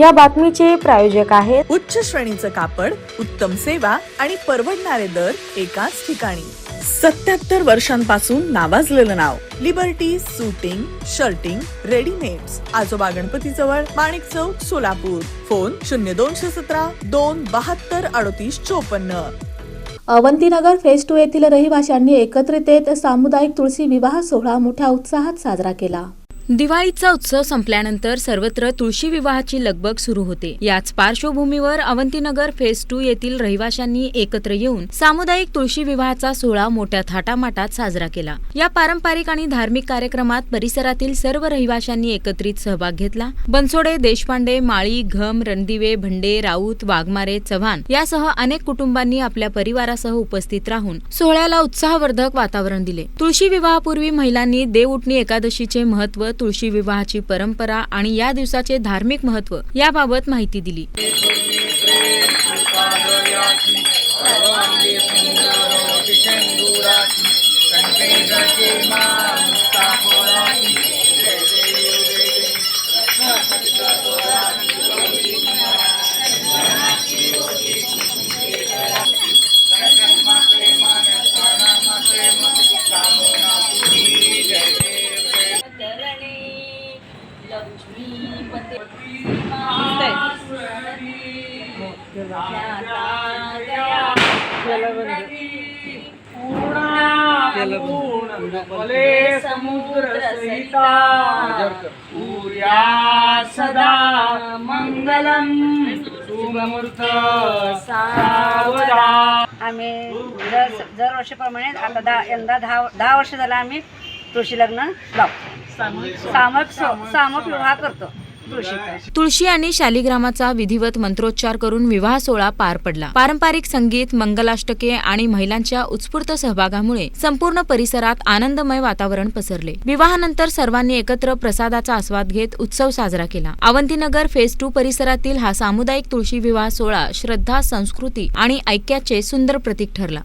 या बातमीचे प्रायोजक आहेत. उच्च श्रेणीचं कापड उत्तम सेवा आणि परवडणारे दर एकाच ठिकाणी. सत्याहत्तर वर्षांपासून नावाजलेलं नाव. लिबर्टी सुटिंग शर्टिंग रेडीमेड्स आजोबा गणपती जवळ माणिक चौक सोलापूर. फोन शून्य दोनशे सतरा दोन बहात्तर अडतीस चोपन्न. अवंतीनगर फेज टू येथील रहिवाशांनी एकत्रित येत सामुदायिक तुळशी विवाह सोहळा मोठ्या उत्साहात साजरा केला. दिवाळीचा उत्सव संपल्यानंतर सर्वत्र तुळशी विवाहाची लगबग सुरू होते. याच पार्श्वभूमीवर अवंतीनगर फेज टू येथील रहिवाशांनी एकत्र येऊन सामुदायिक तुळशी विवाहाचा सोहळा मोठ्या थाटामाटात साजरा केला. या पारंपरिक आणि धार्मिक कार्यक्रमात परिसरातील सर्व रहिवाशांनी एकत्रित सहभाग घेतला. बनसोडे देशपांडे माळी घम रणदिवे भंडे राऊत वाघमारे चव्हाण यासह अनेक कुटुंबांनी आपल्या परिवारासह उपस्थित राहून सोहळ्याला उत्साहवर्धक वातावरण दिले. तुळशी विवाहापूर्वी महिलांनी देवउटणी एकादशीचे महत्त्व तुळशी विवाहाची परंपरा आणि या दिवसाचे धार्मिक महत्त्व याबाबत माहिती दिली. समुद्र सहिता सूर्या सदा मंगलम आम्ही दर दरवर्षीप्रमाणे आता दहा यंदा दहा दहा वर्ष झालं आम्ही तुळशी लग्न लावतो. सामक सामक विवाह करतो तुळशी आणि शालिग्रामाचा विधिवत मंत्रोच्चार करून विवाह सोहळा पार पडला. पारंपरिक संगीत मंगलाष्टके आणि महिलांच्या उत्स्फूर्त सहभागामुळे संपूर्ण परिसरात आनंदमय वातावरण पसरले. विवाहानंतर सर्वांनी एकत्र प्रसादाचा आस्वाद घेत उत्सव साजरा केला. अवंतीनगर फेज टू परिसरातील हा सामुदायिक तुळशी विवाह सोहळा श्रद्धा संस्कृती आणि ऐक्याचे सुंदर प्रतीक ठरला.